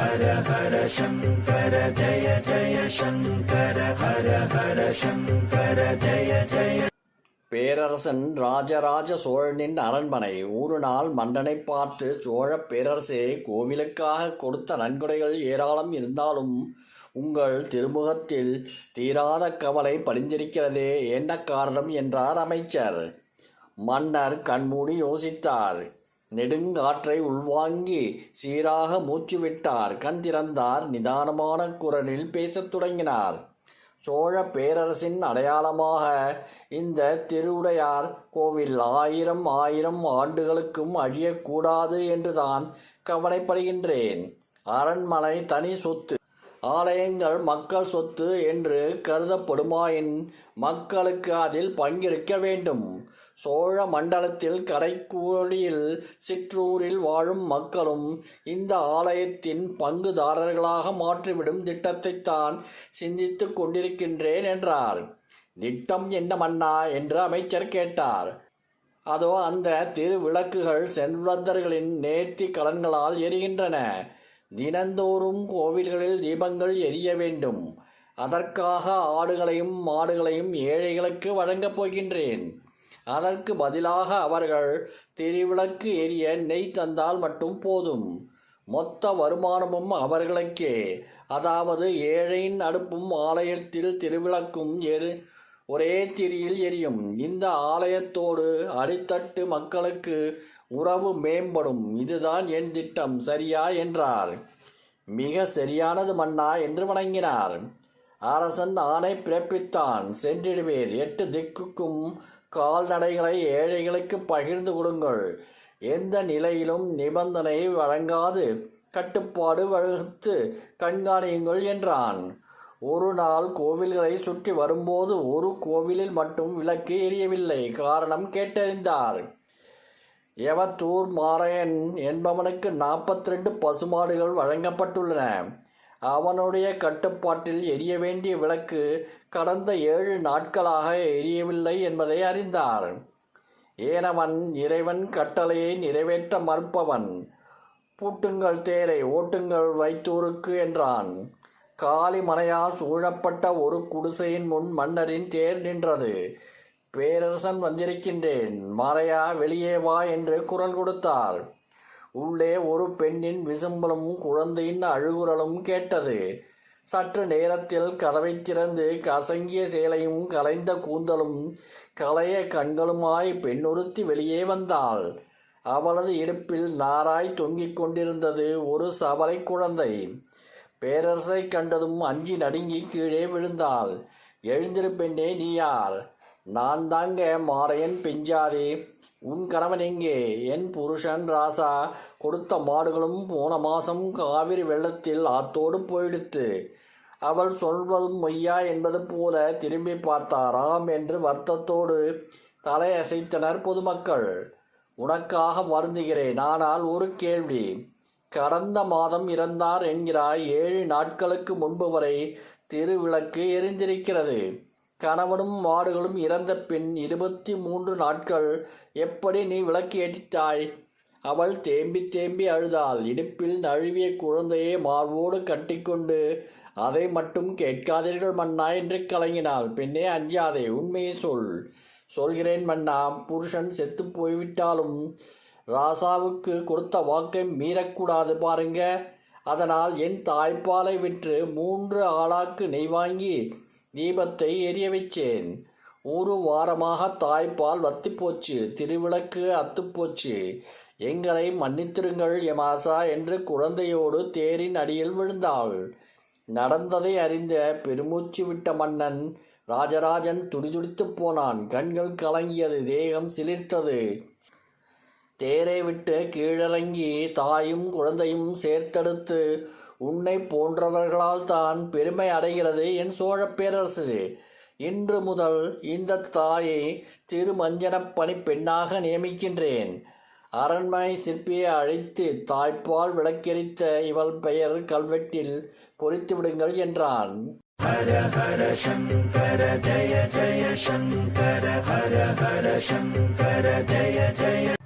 ஹர ஹர சங்கர ஜய ஜய சங்கர ஹர ஹர சங்கர ஜய ஜய பேரரசன் ராஜராஜ சோழனின் அரண்மனை. ஒரு நாள் மன்னனை பார்த்து சோழ பேரரசே கோவிலுக்காக கொடுத்த நன்கொடைகள் ஏராளம் இருந்தாலும் உங்கள் திருமுகத்தில் தீராத கவலை படிந்திருக்கிறதே என்ன காரணம்? என்றார் அமைச்சர். மன்னர் கண்மூடி யோசித்தார். நெடுங்காற்றை உள்வாங்கி சீராக மூச்சுவிட்டார். கண் திறந்தார். நிதானமான குரலில் பேசத் தொடங்கினார். சோழ பேரரசின் அடையாளமாக இந்த திருவுடையார் கோவில் ஆயிரம் ஆயிரம் ஆண்டுகளுக்கும் அழியக்கூடாது என்றுதான் கவலைப்படுகின்றேன். அரண்மனை தனி சொத்து ஆலயங்கள் மக்கள் சொத்து என்று கருதப்படுமாயின் மக்களுக்கு அதில் பங்கிருக்க வேண்டும். சோழ மண்டலத்தில் கடைக்கூடியில் சிற்றூரில் வாழும் மக்களும் இந்த ஆலயத்தின் பங்குதாரர்களாக மாற்றிவிடும் திட்டத்தைத்தான் சிந்தித்து கொண்டிருக்கின்றேன் என்றார். திட்டம் என்ன மன்னா என்று அமைச்சர் கேட்டார். அதோ அந்த திருவிளக்குகள் செல்வந்தர்களின் நேர்த்தி கடன்களால் எரிகின்றன. தினந்தோறும் கோவில்களில் தீபங்கள் எரிய வேண்டும். அதற்காக ஆடுகளையும் மாடுகளையும் ஏழைகளுக்கு வழங்கப் போகின்றேன். அதற்கு பதிலாக அவர்கள் திருவிளக்கு எரிய நெய் தந்தால் மட்டும் போதும். மொத்த வருமானமும் அவர்களுக்கே. அதாவது ஏழையின் அடுப்பும் ஆலயத்தில் திருவிளக்கும் எரி ஒரே திரியில் எரியும். இந்த ஆலயத்தோடு அடித்தட்டு மக்களுக்கு உறவு மேம்படும். இதுதான் என் திட்டம். சரியா என்றார். மிக சரியானது மன்னா என்று வணங்கினார். அரசன் ஆணை பிறப்பித்தான். சென்றிடுவேர். எட்டு திக்குக்கும் கால்நடைகளை ஏழைகளுக்கு பகிர்ந்து கொடுங்கள். எந்த நிலையிலும் நிபந்தனை வழங்காது. கட்டுப்பாடு வகுத்து கண்காணியுங்கள் என்றான். ஒரு நாள் கோவில்களை சுற்றி வரும்போது ஒரு கோவிலில் மட்டும் விளக்கு எரியவில்லை. காரணம் கேட்டறிந்தார். எவத்தூர் மாரையன் என்பவனுக்கு நாற்பத்தி ரெண்டு பசுமாடுகள் வழங்கப்பட்டுள்ளன. அவனுடைய கட்டுப்பாட்டில் எரிய வேண்டிய விளக்கு கடந்த ஏழு நாட்களாக எரியவில்லை என்பதை அறிந்தார். ஏனவன் இறைவன் கட்டளையை நிறைவேற்ற மறுப்பவன். பூட்டுங்கள் தேரை ஓட்டுங்கள் வைத்தூருக்கு என்றான். காளி மலையால் சூழப்பட்ட ஒரு குடிசையின் முன் மன்னரின் தேர் நின்றது. பேரரசன் வந்திருக்கின்றேன். மறையா வெளியே வா என்று குரல் கொடுத்தார். உள்ளே ஒரு பெண்ணின் விசும்பலும் குழந்தையின் அழுகுரலும் கேட்டது. சற்று நேரத்தில் கதவை திறந்து கசங்கிய சேலையும் கலைந்த கூந்தலும் களைய கண்களுமாய் பெண்ணொருத்தி வெளியே வந்தாள். அவளது இடுப்பில் நாராய் தொங்கிக் கொண்டிருந்தது ஒரு சவலை குழந்தை. பேரரசை கண்டதும் அஞ்சி நடுங்கி கீழே விழுந்தாள். எழுந்திரு பெண்ணே நீ யார்? நான் தாங்க மாரையன் பெஞ்சாரி உன் கணவன் எங்கே? என் புருஷன் ராசா கொடுத்த மாடுகளும் போன மாசம் காவிரி வெள்ளத்தில் ஆத்தோடு போயிடுத்து. அவள் சொல்வதும் மொய்யா என்பது போல திரும்பி பார்த்தாராம் என்று வருத்தத்தோடு தலையசைத்தனர் பொதுமக்கள். உனக்காக வருந்துகிறேன். ஆனால் ஒரு கேள்வி. கடந்த மாதம் இறந்தார் என்கிறாய். ஏழு நாட்களுக்கு முன்பு வரை திருவிளக்கு எரிந்திருக்கிறது. கணவனும் மாடுகளும் இறந்த பின் இருபத்தி மூன்று நாட்கள் எப்படி நீ விளக்கு ஏற்றித்தாய்? அவள் தேம்பி தேம்பி அழுதாள். இடுப்பில் நழுவிய குழந்தையை மார்போடு கட்டிக்கொண்டு அதை மட்டும் கேட்காதீர்கள் மன்னா என்று கலங்கினாள். பெண்ணே அஞ்சாதே உண்மையை சொல். சொல்கிறேன் மன்னா புருஷன் செத்து போய்விட்டாலும் ராசாவுக்கு கொடுத்த வாக்கை மீறக்கூடாது பாருங்க. அதனால் என் தாய்ப்பாலை விற்று மூன்று ஆளாக்கு நெய் வாங்கி தீபத்தை எரிய வைச்சேன் ஒரு வாரமாக தாய்ப்பால் வத்தி போச்சு திருவிளக்கு அத்துப்போச்சு. எங்களை மன்னித்திருங்கள் யமாசா என்று குழந்தையோடு தேரின் அடியில் விழுந்தாள். நடந்ததை அறிந்த பெருமூச்சு விட்ட மன்னன் ராஜராஜன் துடிதுடித்துப் போனான். கண்கள் கலங்கியது தேகம் சிலிர்த்தது. தேரை விட்டு கீழிறங்கி தாயும் குழந்தையும் சேர்த்தெடுத்து உன்னை போன்றவர்களால் தான் பெருமை அடைகிறது என் சோழ பேரரசு இன்று முதல் இந்த தாயை திருமஞ்சனப்பணி பெண்ணாக நியமிக்கின்றேன். அரண்மனை சிற்பியை அழைத்து தாய்ப்பால் விளக்கெரித்த இவள் பெயர் கல்வெட்டில் பொறித்து விடுங்கள் என்றான். ஹர ஹர சங்கர ஜய ஜய சங்கர ஹர ஹர சங்கர ஜய ஜய